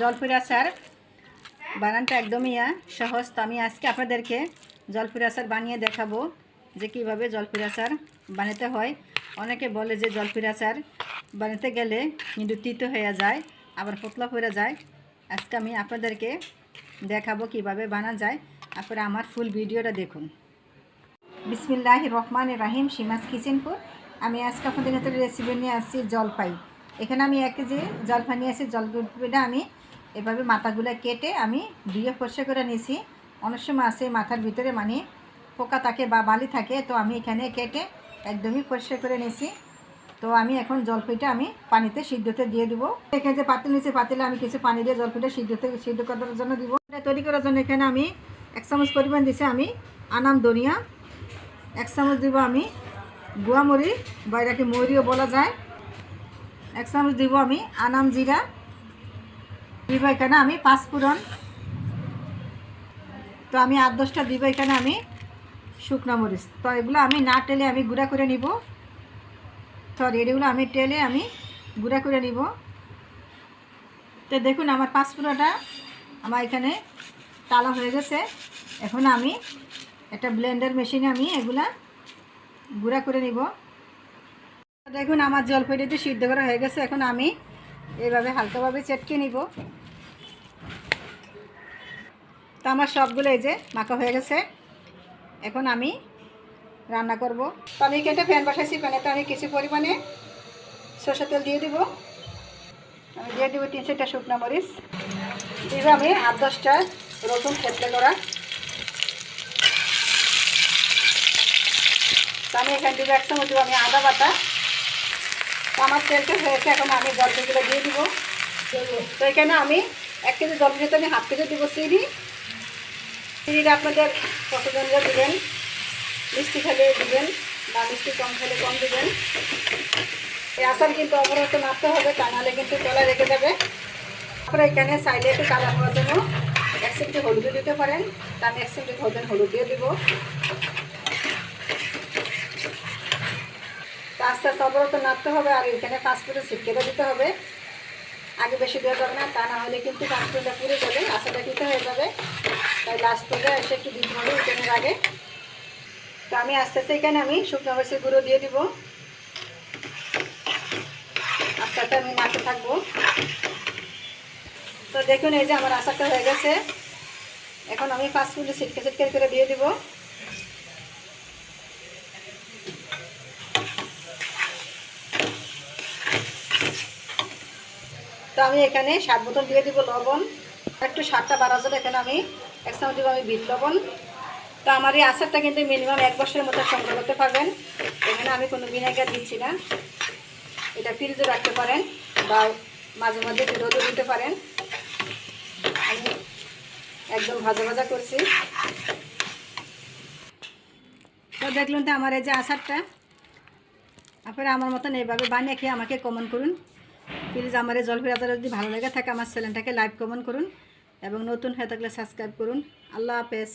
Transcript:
জলপুরি আচার। বানানটা একদমই সহজ। তো আমি আজকে আপনাদেরকে জলপুরি আচার বানিয়ে দেখাবো যে কীভাবে জলপুরি আচার বানাতে হয়। অনেকে বলে যে জলপুরি আচার বানাতে গেলে কিন্তু তিতো হয়ে যায়, আবার পোতলা পড়ে যায়। আজকে আমি আপনাদেরকে দেখাবো কীভাবে বানা যায়। আপনারা আমার ফুল ভিডিওটা দেখুন। বিসমিল্লাহ রহমান রাহিম, সীমাস কিচেনপুর। আমি আজকে আপনাদের কাছে রেসিপি নিয়ে আসছি জলপাই। এখানে আমি এক কেজি জলপাই নিয়ে আসছি। জলপাইটা আমি এভাবে মাথাগুলো কেটে আমি ধুয়ে পরিষ্কার করে নিয়েছি। অনেক সময় আছে মাথার ভিতরে মানে পোকা থাকে বা বালি থাকে, তো আমি এখানে কেটে একদমই পরিষ্কার করে নিয়েছি। তো আমি এখন জলপাইটা আমি পানিতে সিদ্ধতে দিয়ে দেবো। এখানে যে পাতিল নিয়েছি, পাতিলে আমি কিছু পানি দিয়ে জলপাইটা সিদ্ধতে, সিদ্ধ করার জন্য দিব। তৈরি করার জন্য এখানে আমি এক চামচ পরিমাণ দিছি আমি আনাম ধনিয়া, এক চামচ দিব আমি গুয়ামরি বা এটাকে মরিও বলা যায়। এক চামচ দিব আমি আনাম জিরা দিব এখানে আমি পাঁচফোড়ন তো আমি আট দশটা দিব এখানে আমি শুকনো মরিচ। তো এগুলো আমি না টেলে আমি গুঁড়া করে নিব। সরি এগুলো আমি টেলে আমি গুঁড়া করে নিব। তো দেখুন আমার পাঁচফোড়নটা আমার এখানে তালা হয়ে গেছে। এখন আমি একটা ব্লেন্ডার মেশিনে আমি এগুলা গুঁড়া করে নিব। দেখুন আমার জলপাইটি সিদ্ধ করা হয়ে গেছে। এখন আমি এইভাবে হালকাভাবে চেটকে নিব। তো আমার সবগুলো এই যে মাখা হয়ে গেছে। এখন আমি রান্না করব। তো আমি এখানে ফ্যান বসাইছি ফ্যানে তো আমি কিছু পরিমাণে সরষের তেল দিয়ে দিব। আমি দিয়ে দিব তিন চারটা শুকনো মরিচ। দিব আমি আট দশটা রসুন থেতলে করা আমি এখান থেকে এক চামচ আমি আদা বাটা। আমার তেলটা হয়েছে, এখন আমি জলপাইগুলো দিয়ে দিব। তো এখানে আমি এক কেজি জলপাইতে আমি হাফ কেজি দিব চিনি। চিনিটা আপনাদের অনুযায়ী দেবেন। মিষ্টি খেলে দিবেন বা মিষ্টি কম খেলে কম দেবেন। এই আচার কিন্তু অবরত মারতে হবে, তা নাহলে কিন্তু তলায় রেখে যাবে তারপরে এখানে সাইডে একটু কালার হওয়ার জন্য এক চিমটি হলুদও দিতে পারেন, তা আমি এক চিমটি হলুদ হলুদ দিয়ে দিব। আস্তে আস্তে অবরত নাড়তে হবে, আর এখানে পাঁচফোড়ন ছিটকেটা দিতে হবে। আগে বেশি দেওয়া যাবে না, তা না হলে কিন্তু পাঁচফোড়নটা পুড়ে যাবে আচাটা দিতে হয়ে যাবে। তাই লাস্ট পর্যায়ে এসে একটু দিতে হবে উঠানোর আগে। তো আমি আস্তে আস্তে এখানে আমি শুকনো মরিচের গুঁড়ো দিয়ে দিব। আস্তে আস্তে আমি নাড়তে থাকব। তো দেখুন, এই যে আমার আচারটা হয়ে গেছে। এখন আমি পাঁচফোড়ন ছিটকে ছিটকে করে দিয়ে দিব। তো আমি এখানে সাত বোতল দিয়ে দিব লবণ, একটু সাতটা বাড়ার জন্য এখানে আমি এক দিব আমি বিট লবণ। তো আমার এই আচারটা কিন্তু মিনিমাম এক বছরের মতো সংগ্রহ করতে পারবেন। এখানে আমি কোনো ভিনেগার দিচ্ছি না। এটা ফ্রিজে রাখতে পারেন বা মাঝে মাঝে রোদও দিতে পারেন। আমি একদম ভাজা ভাজা করছি। তো দেখলেন তো আমার এই যে আচারটা। আপনারা আমার মতন এইভাবে বানিয়ে খেয়ে আমাকে কমেন্ট করুন। প্লিজ আমার এই আচার যদি ভালো লেগে থাকে, আমার চ্যানেলটাকে লাইক, কমেন্ট করুন এবং নতুন হয়ে থাকলে সাবস্ক্রাইব করুন। আল্লাহ হাফেজ।